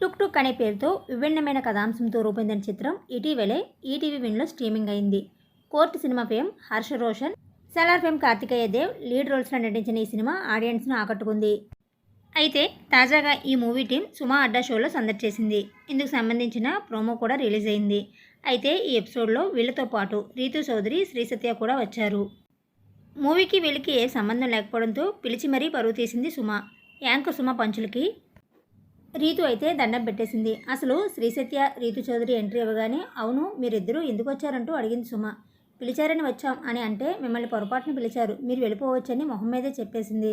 టుక్ టుక్ అనే పేరుతో విభిన్నమైన కథాంశంతో రూపొందిన చిత్రం ఇటీవలే ఈటీవీ విన్లో స్ట్రీమింగ్ అయింది. Court cinema fame Harsha Roshan Salaar fame Karthikeya Dev lead రోల్స్లో నటించిన ఈ సినిమా ఆడియన్స్ను ఆకట్టుకుంది. అయితే తాజాగా ఈ మూవీ టీం సుమా అడ్డా షోలో సందడి చేసింది. ఇందుకు సంబంధించిన ప్రోమో కూడా రిలీజ్ అయింది. అయితే ఈ ఎపిసోడ్లో వీళ్ళతో పాటు రీతు చౌదరి శ్రీ సత్య కూడా వచ్చారు. మూవీకి వీళ్ళకి ఏ సంబంధం లేకపోవడంతో పిలిచి మరీ పరువు తీసింది సుమ. యాంకర్ సుమ పంచులకి రీతు అయితే దండం పెట్టేసింది. అసలు శ్రీసత్య రీతు చౌదరి ఎంట్రీ ఇవ్వగానే అవును మీరిద్దరూ ఎందుకు వచ్చారంటూ అడిగింది సుమ. పిలిచారని వచ్చాం అని అంటే మిమ్మల్ని పొరపాటున పిలిచారు. మీరు వెళ్ళిపోవచ్చని మొహం మీదే చెప్పేసింది.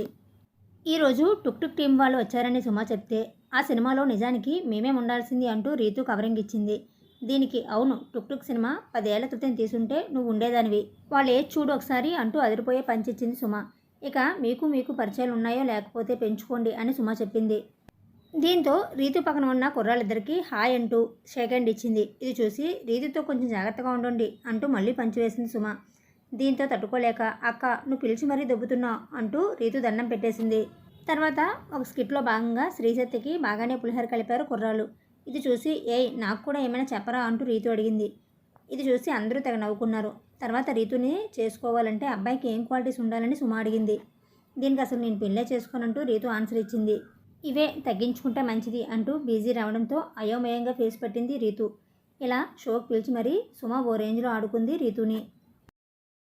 ఈరోజు టుక్ టుక్ టీం వాళ్ళు వచ్చారని సుమ చెప్తే ఆ సినిమాలో నిజానికి మేమే ఉండాల్సింది అంటూ రీతు కవరింగ్ ఇచ్చింది. దీనికి అవును టుక్ టుక్ సినిమా పదేళ్ళ క్రితం తీసుంటే నువ్వు ఉండేదానివి. వాళ్ళు ఏది చూడు ఒకసారి అంటూ అదిరిపోయే పంచిచ్చింది సుమ. ఇక మీకు మీకు పరిచయాలు ఉన్నాయో లేకపోతే పెంచుకోండి అని సుమ చెప్పింది. దీంతో రీతు పక్కన ఉన్న కుర్రాళ్ళిద్దరికీ హాయ్ అంటూ షేక్ హ్యాండ్ ఇచ్చింది. ఇది చూసి రీతుతో కొంచెం జాగ్రత్తగా ఉండండి అంటూ మళ్ళీ పంచివేసింది సుమ. దీంతో తట్టుకోలేక అక్క నువ్వు పిలిచి మరీ దొబ్బుతున్నావు అంటూ రీతు దండం పెట్టేసింది. తర్వాత ఒక స్కిట్లో భాగంగా శ్రీశక్తికి బాగానే పులిహోర కలిపారు కుర్రాళ్ళు. ఇది చూసి ఏయ్ నాకు కూడా ఏమైనా చెప్పరా అంటూ రీతు అడిగింది. ఇది చూసి అందరూ తెగ నవ్వుకున్నారు. తర్వాత రీతుని చేసుకోవాలంటే అబ్బాయికి ఏం క్వాలిటీస్ ఉండాలని సుమ అడిగింది. దీనికి అసలు నేను పెళ్ళే చేసుకోనంటూ రీతు ఆన్సర్ ఇచ్చింది. ఇవే తగ్గించుకుంటే మంచిది అంటూ బిజీ రావడంతో అయోమయంగా ఫేస్ పట్టింది రీతు. ఇలా షోకి పిలిచి మరీ సుమ ఓ రేంజ్లో ఆడుకుంది రీతుని.